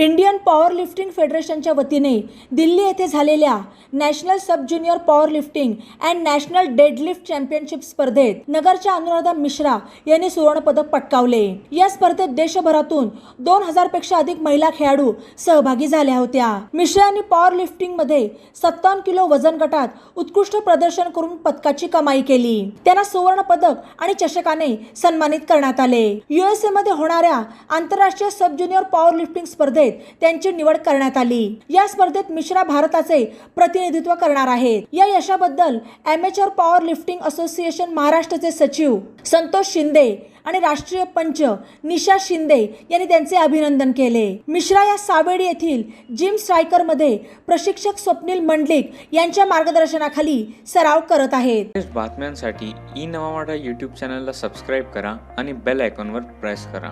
Indian power lifting फेडरेशनच्या वतीने दिल्ली येथे झालेल्या national sub junior power lifting and national deadlift championship स्पर्धेत नगरच्या अनुराधा मिश्रा यांनी सुवर्णपदक पटकावले. या स्पर्धेत देशभरातून दोन हजारपेक्षा अधिक महिला खेळाडू सहभागी झाल्या होत्या. मिश्रा यांनी पॉवर मध्ये सत्तावन्न किलो वजन गटात उत्कृष्ट प्रदर्शन करून पदकाची कमाई केली. त्यांना सुवर्ण पदक आणि चषकाने सन्मानित करण्यात आले. युएसए मध्ये होणाऱ्या आंतरराष्ट्रीय सब ज्युनियर पॉवर लिफ्टिंग स्पर्धेत त्यांची निवड करण्यात आली. या स्पर्धेत मिश्रा भारताचे प्रतिनिधित्व करणार आहेत. या यशाबद्दल अमेचर पॉवर लिफ्टिंग असोसिएशन महाराष्ट्राचे सचिव संतोष शिंदे आणि राष्ट्रीय पंच निशा शिंदे यांनी त्यांचे अभिनंदन केले. मिश्रा या सावेडी येथील जिम स्ट्रायकरमध्ये प्रशिक्षक स्वप्नील मंडलिक यांच्या मार्गदर्शनाखाली सराव करत आहेत. बातम्यांसाठी ई नवा युट्यूब यूट्यूब चॅनलला सबस्क्राईब करा आणि बेल आयकॉनवर प्रेस करा.